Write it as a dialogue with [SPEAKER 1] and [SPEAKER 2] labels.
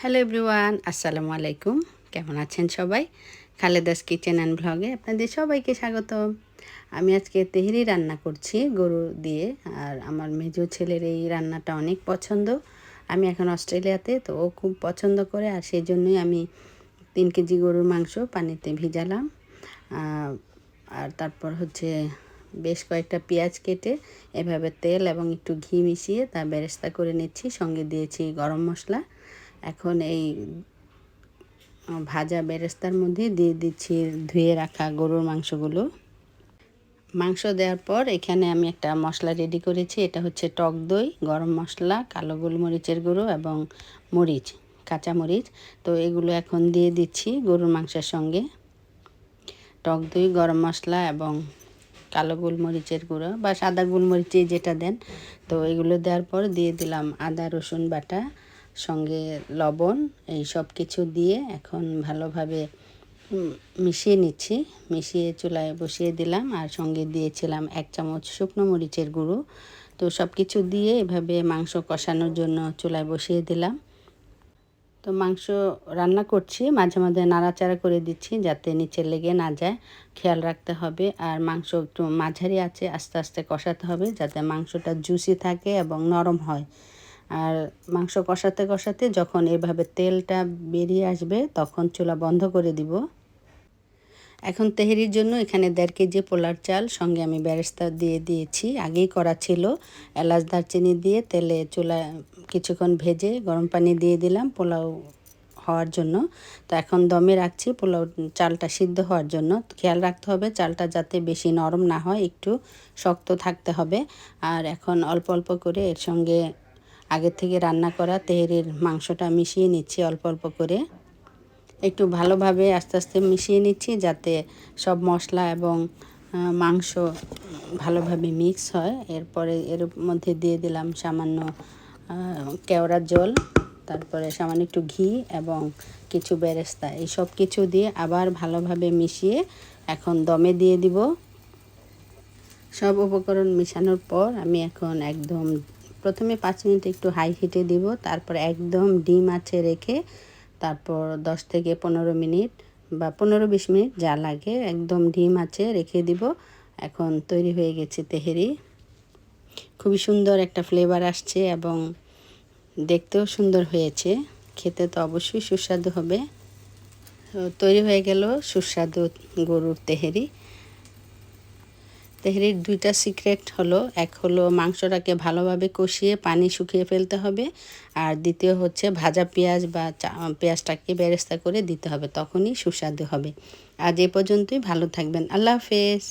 [SPEAKER 1] Hello everyone, আসসালামু আলাইকুম। কেমন আছেন সবাই? খালেদাস কিচেন অ্যান্ড ব্লগে আপনাদের সবাইকে স্বাগত আমি আজকে তেহরি রান্না করছি গরু দিয়ে, আর আমার মেজো ছেলের এই রান্নাটা অনেক পছন্দ। আমি এখন অস্ট্রেলিয়াতে, তো ও খুব পছন্দ করে, আর সেই জন্যই আমি তিন কেজি গরুর মাংস পানিতে ভিজালাম। আর তারপর হচ্ছে বেশ কয়েকটা পেঁয়াজ কেটে এভাবে তেল এবং একটু ঘি মিশিয়ে তা বেরেস্তা করে নিচ্ছি। সঙ্গে দিয়েছি গরম মশলা। এখন এই ভাজা বেরেস্তার মধ্যে দিয়ে দিচ্ছি, ধুয়ে রাখা গরুর মাংসগুলো। মাংস দেওয়ার পর এখানে আমি একটা মশলা রেডি করেছি, এটা হচ্ছে টক দই, গরম মশলা, কালো গোলমরিচের গুঁড়ো এবং মরিচ, কাঁচা মরিচ। তো এগুলো এখন দিয়ে দিচ্ছি গরুর মাংসের সঙ্গে। টক দই, গরম মশলা এবং কালো গোলমরিচের গুঁড়ো বা সাদা গোলমরিচে যেটা দেন। তো এগুলো দেওয়ার পর দিয়ে দিলাম আদা, রসুন বাটা সঙ্গে লবণ, এই সব কিছু দিয়ে এখন ভালোভাবে মিশিয়ে নিচ্ছি। মিশিয়ে চুলায় বসিয়ে দিলাম আর সঙ্গে দিয়েছিলাম এক চামচ শুকনো মরিচের গুঁড়ো। তো সব কিছু দিয়ে এভাবে মাংস কষানোর জন্য চুলায় বসিয়ে দিলাম। তো মাংস রান্না করছি, মাঝে মাঝে নাড়াচাড়া করে দিচ্ছি যাতে নিচে লেগে না যায়। খেয়াল রাখতে হবে আর মাংস একটু মাঝারি আছে, আস্তে আস্তে কষাতে হবে যাতে মাংসটা জুসি থাকে এবং নরম হয়। আর মাংস কষাতে কষাতে যখন এভাবে তেলটা বেরিয়ে আসবে, তখন চুলা বন্ধ করে দিব। এখন তেহেরির জন্য এখানে দেড় কেজি পোলার চাল সঙ্গে আমি ব্যারেস্তা দিয়ে দিয়েছি। আগেই করা ছিল। এলাচ, দারচিনি দিয়ে তেলে চুলা কিছুক্ষণ ভেজে গরম পানি দিয়ে দিলাম পোলাও হওয়ার জন্য। তো এখন দমে রাখছি পোলাও চালটা সিদ্ধ হওয়ার জন্য। খেয়াল রাখতে হবে চালটা যাতে বেশি নরম না হয়, একটু শক্ত থাকতে হবে। আর এখন অল্প অল্প করে এর সঙ্গে আগের থেকে রান্না করা তেহেরির মাংসটা মিশিয়ে নিচ্ছি অল্প অল্প করে। একটু ভালোভাবে আস্তে আস্তে মিশিয়ে নিচ্ছি যাতে সব মশলা এবং মাংস ভালোভাবে মিক্স হয়। এরপরে এর মধ্যে দিয়ে দিলাম সামান্য কেওড়ার জল, তারপরে সামান্য একটু ঘি এবং কিছু বেরেস্তা। এই সব কিছু দিয়ে আবার ভালোভাবে মিশিয়ে এখন দমে দিয়ে দিব। সব উপকরণ মেশানোর পর আমি এখন একদম প্রথমে পাঁচ মিনিট একটু হাই হিটে দিব, তারপর একদম ডিম আছে রেখে তারপর দশ থেকে পনেরো মিনিট বা পনেরো বিশ মিনিট যা লাগে একদম ডিম আছে রেখে দিব। এখন তৈরি হয়ে গেছে তেহেরি। খুবই সুন্দর একটা ফ্লেভার আসছে এবং দেখতেও সুন্দর হয়েছে। খেতে তো অবশ্যই সুস্বাদু হবে। তৈরি হয়ে গেল সুস্বাদু গরুর তেহেরি। তেহরির দুইটা সিক্রেট হলো, এক হলো মাংসটাকে ভালোভাবে কষিয়ে পানি শুকিয়ে ফেলতে হবে, আর দ্বিতীয় হচ্ছে ভাজা পেঁয়াজ বা পেঁয়াজটাকে বেরেস্তা করে দিতে হবে, তখনই সুস্বাদু হবে। আজ এ পর্যন্তই, ভালো থাকবেন, আল্লাহ হাফেজ।